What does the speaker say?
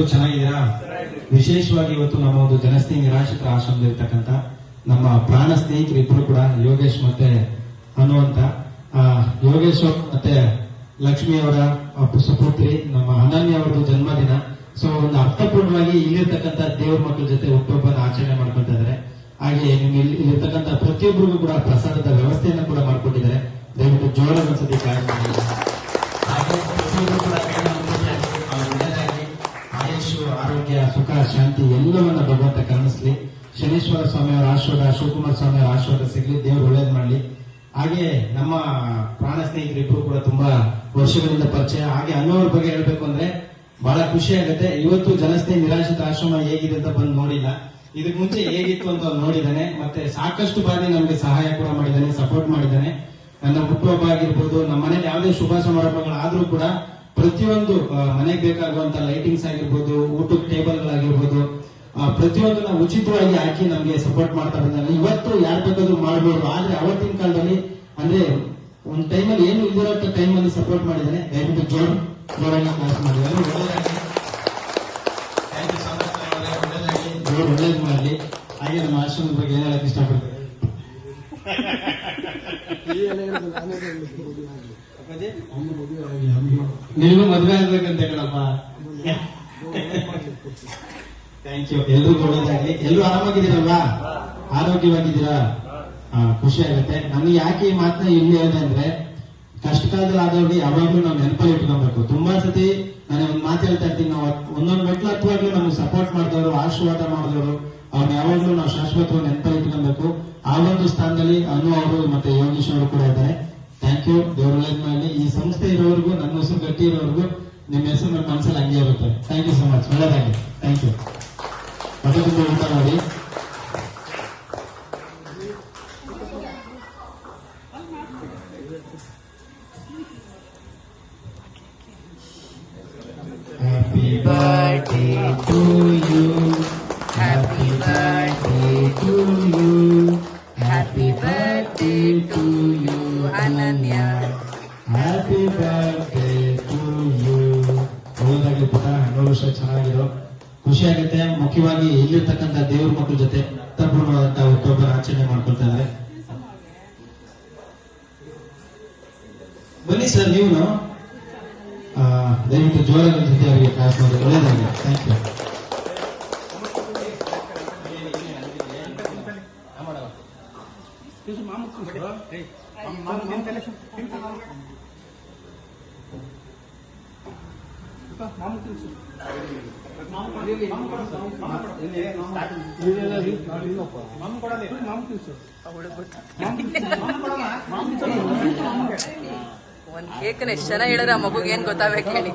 ಎಲ್ರು ಚೆನ್ನಾಗಿದ್ದೀರಾ? ವಿಶೇಷವಾಗಿ ಇವತ್ತು ನಮ್ಮ ಒಂದು ಜನಸ್ನೇಹಿ ನಿರಾಶ್ರಿತರ ಆಶ್ರಮದಲ್ಲಿರ್ತಕ್ಕಂಥ ನಮ್ಮ ಪ್ರಾಣ ಸ್ನೇಹಿತರು ಇಬ್ರು ಕೂಡ, ಯೋಗೇಶ್ ಮತ್ತೆ ಹನುಮಂತ ಯೋಗೇಶ್ ಮತ್ತೆ ಲಕ್ಷ್ಮಿ ಅವರ ಸುಪುತ್ರಿ ನಮ್ಮ ಅನನ್ಯ ಅವರದ್ದು ಜನ್ಮದಿನ. ಸೊ ಒಂದು ಅರ್ಥಪೂರ್ಣವಾಗಿ ಇಲ್ಲಿರ್ತಕ್ಕಂಥ ದೇವ್ರ ಮಕ್ಕಳ ಜೊತೆ ಹುಟ್ಟುಹಬ್ಬನ ಆಚರಣೆ ಮಾಡ್ಕೊಳ್ತಾ ಇದ್ದಾರೆ. ಹಾಗೆ ನಿಮ್ಗೆ ಇಲ್ಲಿ, ಇಲ್ಲಿರ್ತಕ್ಕಂಥ ಪ್ರತಿಯೊಬ್ಬರಿಗೂ ಕೂಡ ಪ್ರಸಾದದ ವ್ಯವಸ್ಥೆಯನ್ನು ಕೂಡ ಮಾಡ್ಕೊಂಡಿದ್ದಾರೆ ದಯವಿಟ್ಟು ಜೋರ ಒಂದ್ಸತಿ ಕಾರ್ಯಕ್ರಮ ಶಾಂತಿ ಎಲ್ಲವನ್ನ ಭಗವಂತ ಕರುಣಿಸ್ಲಿ ಶನೀಶ್ವರ ಸ್ವಾಮಿ ಅವರ ಆಶೀರ್ವಾದ, ಶಿವಕುಮಾರ್ ಸ್ವಾಮಿ ಅವರ ಆಶೀರ್ವಾದ ಸಿಗ್ಲಿ, ದೇವರು ಒಳ್ಳೇದು ಮಾಡಲಿ. ಹಾಗೆ ನಮ್ಮ ಪ್ರಾಣ ಸ್ನೇಹಿತರಿಬ್ರು ಕೂಡ ತುಂಬಾ ವರ್ಷಗಳಿಂದ ಪರಿಚಯ. ಹಾಗೆ ಅನ್ನೋರ ಬಗ್ಗೆ ಹೇಳ್ಬೇಕು ಅಂದ್ರೆ ಬಹಳ ಖುಷಿ ಆಗುತ್ತೆ. ಇವತ್ತು ಜನಸ್ನೇಹಿ ನಿರಾಶ್ರಿತ ಆಶ್ರಮ ಹೇಗಿದೆ ಅಂತ ಬಂದು ನೋಡಿಲ್ಲ. ಇದಕ್ ಮುಂಚೆ ಹೇಗಿತ್ತು ಅಂತ ನೋಡಿದಾನೆ. ಮತ್ತೆ ಸಾಕಷ್ಟು ಬಾರಿ ನಮ್ಗೆ ಸಹಾಯ ಕೂಡ ಮಾಡಿದ್ದಾನೆ ಸಪೋರ್ಟ್ ಮಾಡಿದ್ದಾನೆ ನನ್ನ ಹುಟ್ಟುಹಬ್ಬ ಆಗಿರ್ಬೋದು ನಮ್ಮ ಮನೇಲಿ ಯಾವುದೇ ಶುಭ ಸಮಾರಂಭಗಳಾದ್ರೂ ಕೂಡ ಪ್ರತಿಯೊಂದು ಮನೆಗೆ ಬೇಕಾಗುವಂತ ಲೈಟಿಂಗ್ಸ್ ಆಗಿರ್ಬೋದು, ಊಟದ ಟೇಬಲ್ಗಳಾಗಿರ್ಬೋದು ಪ್ರತಿಯೊಂದು ನಾವು ಉಚಿತವಾಗಿ ಹಾಕಿ ನಮಗೆ ಸಪೋರ್ಟ್ ಮಾಡ್ತಾ ಬಂದಾನೆ ಇವತ್ತು ಯಾರು ಬೇಕಾದ್ರೂ ಮಾಡಬಹುದು ಆದ್ರೆ ಅವತ್ತಿನ ಕಾಲದಲ್ಲಿ, ಅಂದ್ರೆ ಒಂದ್ ಟೈಮಲ್ಲಿ ಏನು ಇಲ್ದಿರೋ ಟೈಮಲ್ಲಿ ಸಪೋರ್ಟ್ ಮಾಡಿದ್ದಾನೆ ದಯವಿಟ್ಟು ಜೋರ್, ಜೋರಾಗಿ ಕ್ಲಾಸ್ ಮಾಡಿದ್ದಾರೆ ಒಳ್ಳೇದು ಮಾಡಲಿ. ಹಾಗೆ ನಮ್ಮ ಆಶ್ರಮದ ಬಗ್ಗೆ ಏನ್ ಹೇಳಕ್ ನಿನಗೂ ಮದ್ವೆ ಆಗ್ಬೇಕಂತ ಕಣಪ್ಪ. ಥ್ಯಾಂಕ್ ಯು ಎಲ್ರು ಒಳ್ಳೇದಾಗ್ಲಿ ಎಲ್ಲರೂ ಆರೋಗ್ಯವಾಗಿದ್ದೀರಾ? ಖುಷಿ ಆಗುತ್ತೆ. ನಮ್ಗೆ ಯಾಕೆ ಈ ಮಾತನ್ನ ಇಲ್ಲಿ ಹೇಳಿದೆ ಅಂದ್ರೆ ಕಷ್ಟ ಕಾಲದಲ್ಲಿ ಆದವ್ರಿಗೆ ಯಾವಾಗ್ಲೂ ನಾವು ನೆನಪಲ್ಲಿ ಇಟ್ಕೊಬೇಕು. ತುಂಬಾ ಸತಿ ನಾನು ಒಂದು ಮಾತು ಹೇಳ್ತಾ ಇರ್ತೀನಿ. ನಾವು ಒಂದೊಂದು ಮೆಟ್ಲು ಹತ್ತುವಾಗ್ಲೂ ನಮ್ಗೆ ಸಪೋರ್ಟ್ ಮಾಡಿದವರು, ಆಶೀರ್ವಾದ ಮಾಡಿದವರು ಅವ್ರನ್ನ ಯಾವಾಗ್ಲೂ ನಾವು ಶಾಶ್ವತವಾಗಿ ನೆನಪಲ್ಲಿ ಇಟ್ಕೊಬೇಕು. ಆ ಒಂದು ಸ್ಥಾನದಲ್ಲಿ ಅನು ಅವರು ಮತ್ತೆ ಯೋಗೀಶ್ ಅವರು ಕೂಡ ಇದ್ದಾರೆ. ಥ್ಯಾಂಕ್ ಯು ದೇವ್ರ ಮಾಡಿ ಈ ಸಂಸ್ಥೆ ಇರೋವರೆಗೂ ನನ್ನ ಹೆಸರು ಗಟ್ಟಿ ಇರೋವರೆಗೂ ನಿಮ್ಮ ಹೆಸರು ನನ್ನ ಮನಸ್ಸಲ್ಲಿ ಹಂಗೆ ಇರುತ್ತೆ. ಥ್ಯಾಂಕ್ ಯು ಸೊ ಮಚ್ ಒಳ್ಳೆಯದಾಗಿ ಥ್ಯಾಂಕ್ ಯು ಮತ್ತೆ ತುಂಬ ಮಾಡಿ ಖುಷಿ ಆಗುತ್ತೆ ಮುಖ್ಯವಾಗಿ ಇಲ್ಲಿರ್ತಕ್ಕಂಥ ದೇವ್ರ ಮಕ್ಕಳ ಜೊತೆ ಅರ್ಥಪೂರ್ಣವಾದಂತಹ ಹುಟ್ಟುಹಬ್ಬ ಆಚರಣೆ ಮಾಡ್ಕೊಳ್ತಾ ಇದ್ದಾರೆ. ಬನ್ನಿ ಸರ್ ನೀವು ದಯವಿಟ್ಟು ಜೋರಾಗಿ ಜೊತೆ ಅವರಿಗೆ ಕ್ಲಾಸ್ ಮಾಡಿ ಥ್ಯಾಂಕ್ ಯು ಒಂದ್ ಕೇಕ್ ಎಷ್ಟ್ ಜನ ಹೇಳಿದ್ರೆ ಆ ಮಗುಗೆ ಏನ್ ಗೊತ್ತಾಗ್ಬೇಕು ಹೇಳಿ.